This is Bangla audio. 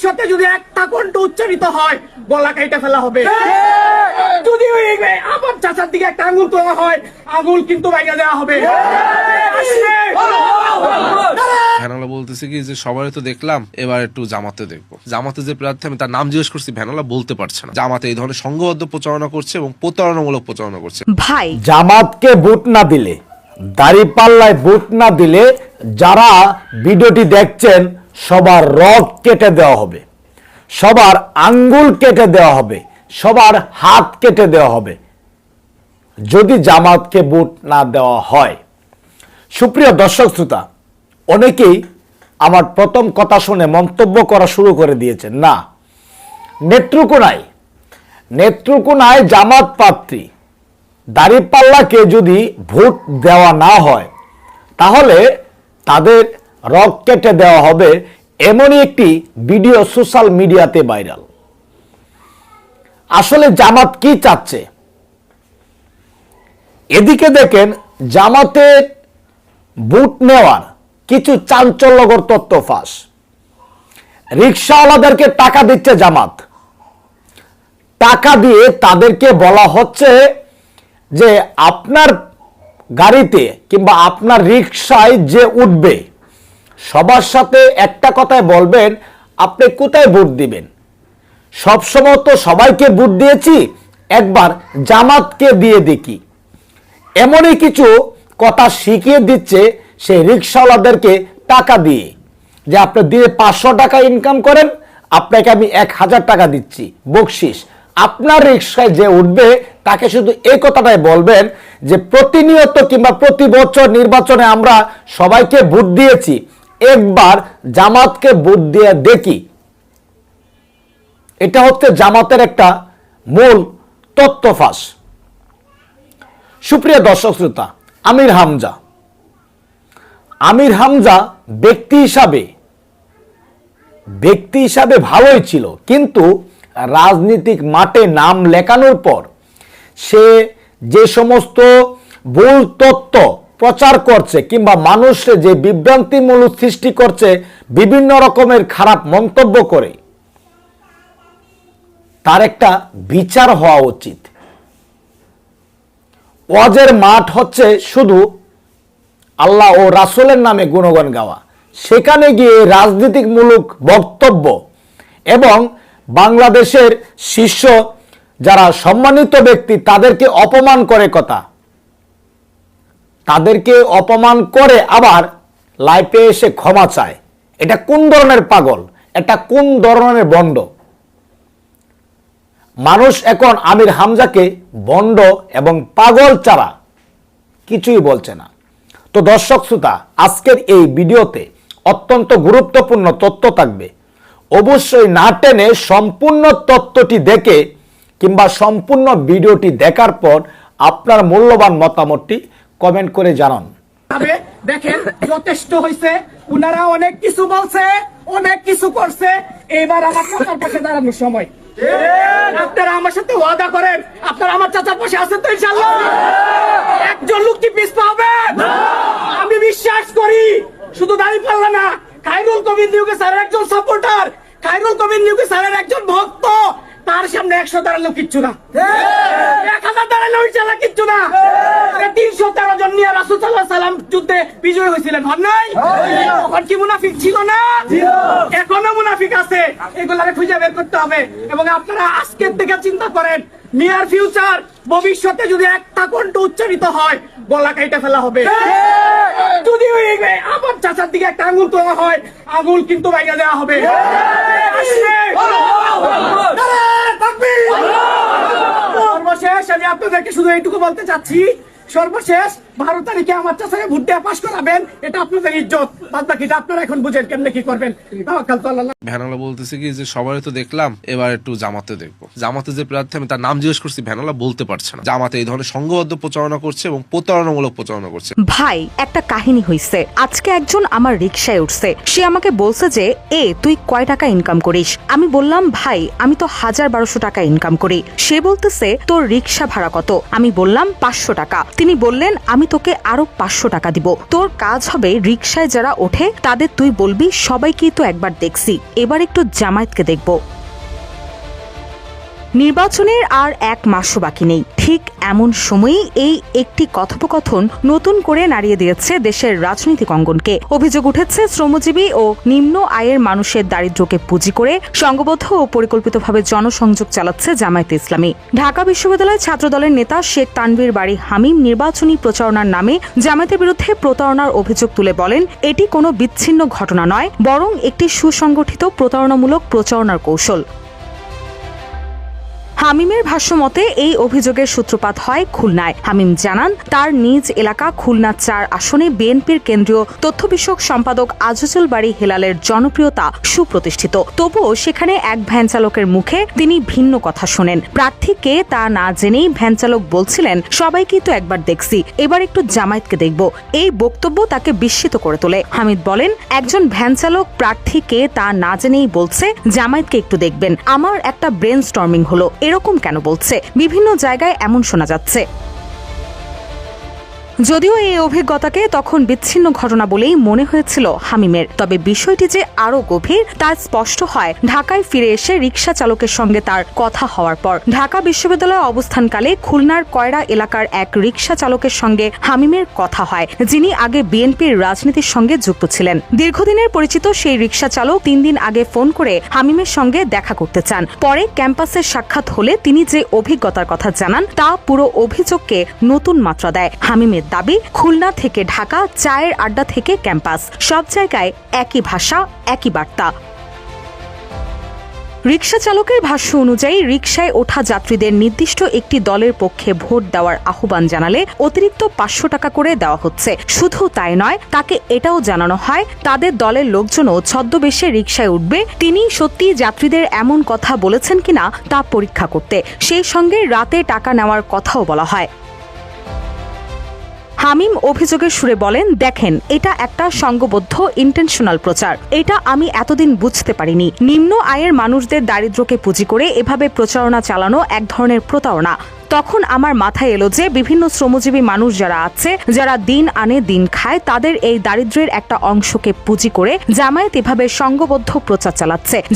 ভবিষ্যতে যদি একটা কণ্ঠ উচ্চারিত হয় গলা কেটে ফেলা হবে। যদি আমার চাচার দিকে একটা আঙুল তোলা হয় আঙুল কিন্তু বাইরে দেওয়া হবে। আসবে। ভ্যানালা বলতেছে কি যে সবারই তো দেখলাম এবার একটু জামাতে দেখব। জামাতে যে প্রার্থী আমি তার নাম জিজ্ঞেস করছি ভ্যানালা বলতে পারছে না। জামাতে এই ধরনের সংঘবদ্ধ প্রচারণা করছে এবং প্রতারণামূলক প্রচারণা করছে। ভাই। জামাতকে ভোট না দিলে দাড়ি পাল্লায় ভোট না দিলে যারা ভিডিওটি দেখছেন সবার রগ কেটে দেওয়া হবে। সবার আঙ্গুল কেটে দেওয়া হবে। সবার হাত কেটে দেওয়া হবে। যদি জামাতকে ভোট না দেওয়া হয়। সুপ্রিয় দর্শক শ্রোতা, অনেকেই আমার প্রথম কথা শুনে মন্তব্য করা শুরু করে দিয়েছেন, না, নেত্রকোনায় নেত্রকোনায় জামাত প্রার্থী দাঁড়িপাল্লাকে যদি ভোট দেওয়া না হয়, তাহলে তাদের রক কেটে দেওয়া হবে এমনই একটি ভিডিও সোশ্যাল মিডিয়াতে ভাইরাল। আসলে জামাত কি চাচ্ছে? এদিকে দেখেন জামাতের বুট নেওয়ার কিছু চাঞ্চল্যকর তথ্য ফাঁস। রিক্সাওয়ালাদেরকে টাকা দিচ্ছে জামাত। টাকা দিয়ে তাদেরকে বলা হচ্ছে যে আপনার গাড়িতে কিংবা আপনার রিক্সায় যে উঠবে সবার সাথে একটা কথায় বলবেন, আপনি কোথায় ভোট দিবেন? সবসময় তো সবাইকে ভোট দিয়েছি, একবার জামাতকে দিয়ে দেখি। এমনই কিছু কথা শিখিয়ে দিচ্ছে সেই রিক্সাওয়ালাদেরকে টাকা দিয়ে, যে আপনি দিয়ে পাঁচশো টাকা ইনকাম করেন, আপনাকে আমি এক হাজার টাকা দিচ্ছি, বকশিস। আপনার রিক্সায় যে উঠবে, তাকে শুধু এই কথাটাই বলবেন যে প্রতিনিয়ত কিংবা প্রতি বছর নির্বাচনে আমরা সবাইকে ভোট দিয়েছি একবার জামাতকে ভোট দিয়ে দেখি। এটা হচ্ছে জামাতের একটা মূল তত্ত্ব ফাঁস সুপ্রিয় দর্শক শ্রোতা, আমির হামজা। আমির হামজা ব্যক্তি হিসাবে ব্যক্তি হিসাবে ভালোই ছিল, কিন্তু রাজনীতিক মাঠে নাম লেখানোর পর সে যে সমস্ত ভুল তত্ত্ব প্রচার করছে কিংবা মানুষে যে বিভ্রান্তিমূলক সৃষ্টি করছে বিভিন্ন রকমের খারাপ মন্তব্য করে, তার একটা বিচার হওয়া উচিত। ওয়াজের মাঠ হচ্ছে শুধু আল্লাহ ও রাসূলের নামে গুণগান গাওয়া। সেখানে গিয়ে রাজনীতিমূলক বক্তব্য এবং বাংলাদেশের শীর্ষ যারা সম্মানিত ব্যক্তি তাদেরকে অপমান করে কথা তাদেরকে অপমান করে আবার লাইফে এসে ক্ষমা চায়। এটা কোন ধরনের পাগল? এটা কোন ধরনের বন্ড? মানুষ এখন আমির হামজাকে বন্ড এবং পাগল ছাড়া কিছুই বলছে না। তো দর্শক শ্রোতা, আজকের এই ভিডিওতে অত্যন্ত গুরুত্বপূর্ণ তথ্য থাকবে। অবশ্যই না টেনে সম্পূর্ণ তথ্যটি দেখে কিংবা সম্পূর্ণ ভিডিওটি দেখার পর আপনার মূল্যবান মতামতটি কমেন্ট করে জানান। দেখেন, যথেষ্ট হয়েছে উনারা অনেক কিছু বলছে, অনেক কিছু করছে। এবার আমার চাচার পাশে দাঁড়ানোর সময়। আপনারা আমার সাথে ওয়াদা করেন, আপনারা আমার চাচার পাশে আছেন তো ইনশাল্লাহ একজন লোক কি পিস পাবেন আমি বিশ্বাস করি, শুধু দাঁড়িয়ে পারল না খাইরুল কবির নিউকে স্যারের একজন সাপোর্টার খাইরুল কবির নিউকে স্যারের একজন ভক্ত। তার সামনে একশো দাঁড়ালেও কিচ্ছু না। এক হাজার দাঁড়ালেও ইনশাল্লাহ কিচ্ছু না। তিনশো তেরো জন নিয়ে রাসুল সাল্লাহ সাল্লাম যুদ্ধে বিজয় হয়েছিলেন। হন নাই? তখন কি মুনাফিক ছিল না? এখনও মুনাফিক আছে। এগুলাকে খুঁজে বের করতে হবে। এবং আপনারা আজকের থেকে চিন্তা করেন নিয়ার ফিউচার ভবিষ্যতে যদি একটা কণ্ঠ উচ্চারিত হয় গলা কেটে ফেলা হবে। যদি আমার চাচার দিকে একটা আঙুল তোলা হয় আঙুল কিন্তু বাইরে দেওয়া হবে। সর্বশেষ আমি আপনাদেরকে শুধু এইটুকু বলতে চাচ্ছি সর্বশেষ বারো তারিখে আমার চাচাকে ভোট দেওয়া পাশ করাবেন এটা আপনাদের ইজ্জত। বাদ বাকিটা আপনারা এখন বুঝেন কেমনে কি করবেন। ভ্যানালা বলতেছে কি যে সবারই তো দেখলাম এবার একটু জামাতে দেখব। জামাতে যে প্রার্থী আমি তার নাম জিজ্ঞেস করছি ভ্যানালা বলতে পারছে না। জামাতে এই ধরনের সংঘবদ্ধ প্রচারণা করছে এবং প্রতারণামূলক প্রচারণা করছে। ভাই একটা কাহিনী হইছে। আজকে একজন আমার রিক্সায় উঠছে। সে আমাকে বলছে যে এ তুই কয় টাকা ইনকাম করিস? আমি বললাম ভাই আমি তো হাজার বারোশো টাকা ইনকাম করি। সে বলতেছে তোর রিক্সা ভাড়া কত? আমি বললাম পাঁচশো টাকা। তিনি বললেন, আমি তোকে আরও পাঁচশো টাকা দিব। তোর কাজ হবে রিক্সায় যারা ওঠে, তাদের তুই বলবি, সবাইকেই তো একবার দেখছি। এবার একটু জামায়াতকে দেখব। নির্বাচনের আর এক মাসও বাকি নেই। ঠিক এমন সময়েই এই একটি কথোপকথন নতুন করে নাড়িয়ে দিয়েছে দেশের রাজনৈতিক অঙ্গনকে। অভিযোগ উঠেছে, শ্রমজীবী ও নিম্ন আয়ের মানুষের দারিদ্র্যকে পুঁজি করে সংঘবদ্ধ ও পরিকল্পিতভাবে জনসংযোগ চালাচ্ছে জামায়াতে ইসলামী। ঢাকা বিশ্ববিদ্যালয় ছাত্রদলের নেতা শেখ তানভীর বাড়ি হামিম নির্বাচনী প্রচারণার নামে জামায়াতের বিরুদ্ধে প্রতারণার অভিযোগ তুলে বলেন, এটি কোনো বিচ্ছিন্ন ঘটনা নয়, বরং একটি সুসংগঠিত প্রতারণামূলক প্রচারণার কৌশল। হামিমের ভাষ্যমতে এই অভিযোগের সূত্রপাত হয় খুলনায়। হামিম জানান, তার নিজ এলাকা খুলনা চার আসনে বিএনপির কেন্দ্রীয় তথ্য বিষয়ক সম্পাদক আজিজুল বাড়ি হেলালের জনপ্রিয়তা সুপ্রতিষ্ঠিত। তবুও সেখানে এক ভ্যান চালকের মুখে তিনি ভিন্ন কথা শোনেন। প্রার্থী কে তা না জেনেই ভ্যান চালক বলছিলেন, সবাইকে তো একবার দেখছি, এবার একটু জামায়াতকে দেখব। এই বক্তব্য তাকে বিস্মিত করে তোলে। হামিদ বলেন, একজন ভ্যান চালক তা না জেনেই বলছে, জামায়াতকে একটু দেখবেন। আমার একটা ব্রেন স্টর্মিং হলো। এরকম কেন বলছে? বিভিন্ন জায়গায় এমন শোনা যাচ্ছে। যদিও এই অভিজ্ঞতাকে তখন বিচ্ছিন্ন ঘটনা বলেই মনে হয়েছিল হামিমের। তবে বিষয়টি যে আরও গভীর, তা স্পষ্ট হয়। ঢাকায় ফিরে এসে রিক্সা চালকের সঙ্গে তার কথা হওয়ার পর। ঢাকা বিশ্ববিদ্যালয়ে অবস্থানকালে খুলনার কয়রা এলাকার এক রিক্সা চালকের সঙ্গে হামিমের কথা হয়, যিনি আগে বিএনপির রাজনীতির সঙ্গে যুক্ত ছিলেন। দীর্ঘদিনের পরিচিত সেই রিক্সা চালক তিন দিন আগে ফোন করে হামিমের সঙ্গে দেখা করতে চান। পরে ক্যাম্পাসের সাক্ষাৎ হলে তিনি যে অভিজ্ঞতার কথা জানান, তা পুরো অভিযোগকে নতুন মাত্রা দেয়। হামিমের দাবি, খুলনা থেকে ঢাকা, চায়ের আড্ডা থেকে ক্যাম্পাস। সব জায়গায় একই ভাষা, একই বার্তা। রিক্সা চালকের ভাষ্য অনুযায়ী রিকশায় ওঠা যাত্রীদের নির্দিষ্ট একটি দলের পক্ষে ভোট দেওয়ার আহ্বান জানালে অতিরিক্ত পাঁচশো টাকা করে দেওয়া হচ্ছে। শুধু তাই নয়, তাকে এটাও জানানো হয়, তাদের দলের লোকজনও ছদ্মবেশে রিকশায় উঠবে। তিনি সত্যি যাত্রীদের এমন কথা বলেছেন কিনা তা পরীক্ষা করতে। সেই সঙ্গে রাতে টাকা নেওয়ার কথাও বলা হয়। হামিম অভিযোগের সুরে বলেন, দেখেন, এটা একটা সংঘবদ্ধ ইন্টেনশনাল প্রচার। এটা আমি এতদিন বুঝতে পারিনি। নিম্ন আয়ের মানুষদের দারিদ্র্যকে পুঁজি করে এভাবে প্রচারণা চালানো এক ধরনের প্রতারণা। তখন আমার মাথায় এলো যে বিভিন্ন শ্রমজীবী মানুষ যারা আছে, যারা দিন আনে দিন খায়, তাদের এই দারিদ্র্যের একটা অংশকে পুঁজি করে জামায়াত এভাবে সংঘবদ্ধ প্রচার চালাচ্ছে।